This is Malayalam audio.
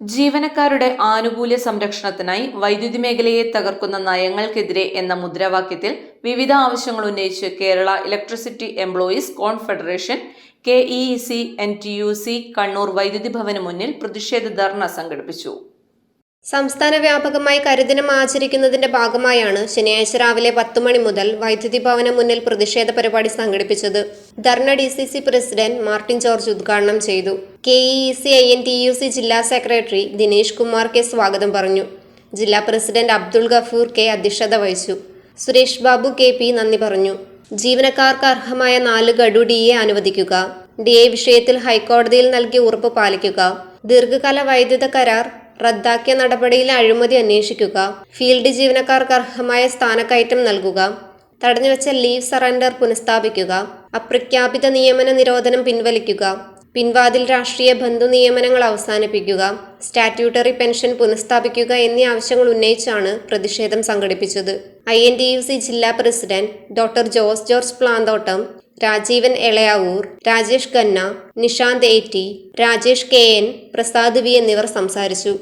ജീവനക്കാരുടെ ആനുകൂല്യ സംരക്ഷണത്തിനായി വൈദ്യുതി മേഖലയെ തകർക്കുന്ന നയങ്ങൾക്കെതിരെ എന്ന മുദ്രാവാക്യത്തിൽ വിവിധ ആവശ്യങ്ങൾ ഉന്നയിച്ച് Kerala electricity employees confederation K E C N T U C Kannur വൈദ്യുതി ഭവന് മുന്നിൽ പ്രതിഷേധ ധർണ സംഘടിപ്പിച്ചു. സംസ്ഥാന വ്യാപകമായി കരിദിനം ആചരിക്കുന്നതിന്റെ ഭാഗമായാണ് ശനിയാഴ്ച രാവിലെ പത്തു മണി മുതൽ വൈദ്യുതി ഭവനം മുന്നിൽ പ്രതിഷേധ പരിപാടി സംഘടിപ്പിച്ചത്. ധർണ D C C president Martin George ഉദ്ഘാടനം ചെയ്തു. K E C I N T U C ജില്ലാ സെക്രട്ടറി ദിനേശ് കുമാർ കെ സ്വാഗതം പറഞ്ഞു. ജില്ലാ പ്രസിഡന്റ് അബ്ദുൾ ഗഫൂർ കെ അധ്യക്ഷത വഹിച്ചു. സുരേഷ് ബാബു കെ പി നന്ദി പറഞ്ഞു. ജീവനക്കാർക്ക് അർഹമായ നാല് ഗഡു ഡി എ അനുവദിക്കുക. ഡി എ വിഷയത്തിൽ ഹൈക്കോടതിയിൽ നൽകിയ ഉറപ്പ് പാലിക്കുക. ദീർഘകാല വൈദ്യുത കരാർ റദ്ദാക്കിയ നടപടിയിൽ അഴിമതി അന്വേഷിക്കുക. ഫീൽഡ് ജീവനക്കാർക്ക് അർഹമായ സ്ഥാനക്കയറ്റം നൽകുക. തടഞ്ഞുവച്ച ലീവ് സറണ്ടർ പുനഃസ്ഥാപിക്കുക. അപ്രഖ്യാപിത നിയമന നിരോധനം പിൻവലിക്കുക. പിൻവാതിൽ രാഷ്ട്രീയ ബന്ധു നിയമനങ്ങൾ അവസാനിപ്പിക്കുക. സ്റ്റാറ്റ്യൂട്ടറി പെൻഷൻ പുനഃസ്ഥാപിക്കുക എന്നീ ആവശ്യങ്ങൾ ഉന്നയിച്ചാണ് പ്രതിഷേധം സംഘടിപ്പിച്ചത്. I N T U C ജില്ലാ president doctor Jose George Planthottam Rajeevan Elayavoor Rajesh Khanna Nishanth T Rajesh K N Prasad V എന്നിവർ സംസാരിച്ചു.